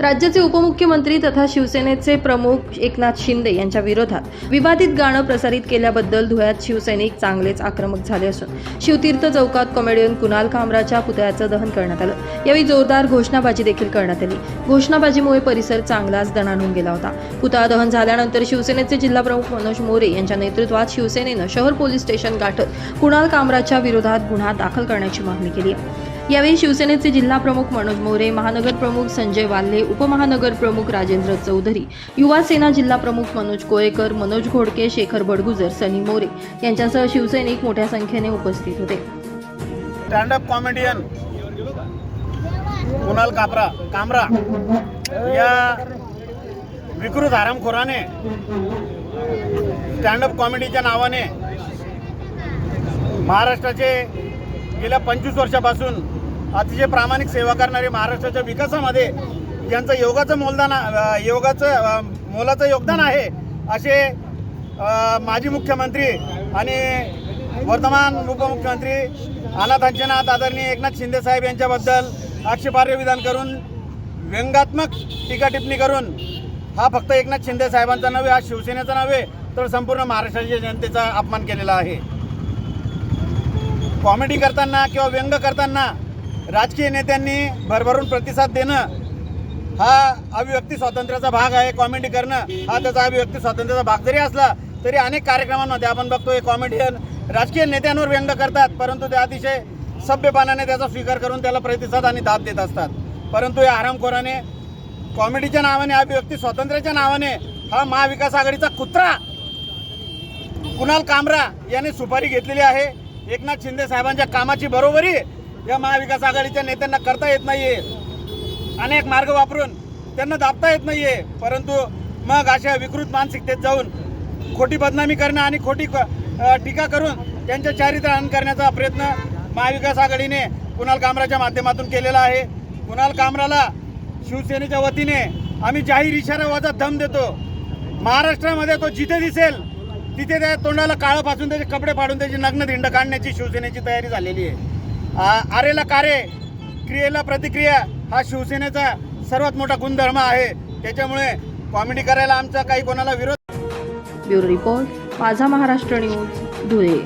राज्याचे उपमुख्यमंत्री तथा शिवसेनेचे प्रमुख एकनाथ शिंदे यांच्या विरोधात विवादित गाणं प्रसारित केल्याबद्दल धुळ्यात शिवसैनिक चांगलेच आक्रमक झाले असून शिवतीर्थ चौकात कॉमेडियन कुणाल कामराच्या पुतळ्याचं दहन करण्यात आलं. यावेळी जोरदार घोषणाबाजी देखील करण्यात आली. घोषणाबाजीमुळे परिसर चांगलाच दणाणून गेला होता. पुतळा दहन झाल्यानंतर शिवसेनेचे जिल्हाप्रमुख मनोज मोरे यांच्या नेतृत्वात शिवसेनेनं शहर पोलीस स्टेशन गाठत कुणाल कामराच्या विरोधात गुन्हा दाखल करण्याची मागणी केली आहे. यावेळी शिवसेनेचे जिल्हा प्रमुख मनोज मोरे महानगर प्रमुख संजय वाल्हे उपमहानगर प्रमुख राजेंद्र चौधरी युवा सेना जिल्हा प्रमुख मनोज कोळेकर मनोज घोडके शेखर बडगुजर सनी मोरे यांच्यासह शिवसैनिक मोठ्या संख्येने उपस्थित होते. स्टँडअप कॉमेडियन कुणाल कापरा कामरा या विकृत हरामखोराने स्टँडअप कॉमेडीच्या नावाने महाराष्ट्राचे गेल्या पंचवीस वर्षापासून अतिशय प्रामाणिक सेवा करणारे महाराष्ट्राच्या विकासामध्ये ज्यांचं योगाचं मोलदान योगाचं मोलाचं योगदान आहे असे माजी मुख्यमंत्री आणि वर्तमान उपमुख्यमंत्री अनाथांचनाथ आदरणीय एकनाथ शिंदे साहेब यांच्याबद्दल आक्षेपार्ह विधान करून व्यंगात्मक टीका टिप्पणी करून हा फक्त एकनाथ शिंदे साहेबांचा नव्हे हा शिवसेनेचा नव्हे तर संपूर्ण महाराष्ट्राच्या जनतेचा अपमान केलेला आहे. कॉमेडी करताना किंवा व्यंग करताना राजकीय नेत्यांनी भरभरून प्रतिसाद देणं हा अभिव्यक्ती स्वातंत्र्याचा भाग आहे. कॉमेडी करणं हा त्याचा अभिव्यक्ती स्वातंत्र्याचा भाग. जरी असला तरी अनेक कार्यक्रमांमध्ये आपण बघतोय कॉमेडियन राजकीय नेत्यांवर व्यंग करतात परंतु ते अतिशय सभ्यपणाने त्याचा स्वीकार करून त्याला प्रतिसाद आणि दाद देत असतात. परंतु या आरामखोराने कॉमेडीच्या नावाने अभिव्यक्ती स्वातंत्र्याच्या नावाने हा महाविकास आघाडीचा कुत्रा कुणाल कामरा यांनी सुपारी घेतलेली आहे. एकनाथ शिंदे साहेबांच्या कामाची बरोबरी या महाविकास आघाडीच्या नेत्यांना करता येत नाहीये. अनेक मार्ग वापरून त्यांना दाबता येत नाहीये. परंतु मग अशा विकृत मानसिकतेत जाऊन खोटी बदनामी करणं आणि खोटी टीका करून त्यांच्या चारित्र्यहनन करण्याचा प्रयत्न महाविकास आघाडीने कुणाल कामराच्या माध्यमातून केलेला आहे. कुणाल कामराला शिवसेनेच्या वतीने आम्ही जाहीर इशारा वाजा दम देतो. महाराष्ट्रामध्ये तो जिथे दिसेल तिथे त्या तोंडाला काळं पासून त्याचे कपडे फाडून त्याची नग्न धिंड काढण्याची शिवसेनेची तयारी झालेली आहे. आरेला कारे क्रियेला प्रतिक्रिया हा शिवसेनेचा सर्वात मोठा गुणधर्म आहे. त्याच्यामुळे कॉमेडी करायला आमचा काही कोणाला विरोध ब्युरो रिपोर्ट माझा महाराष्ट्र न्यूज धुळे.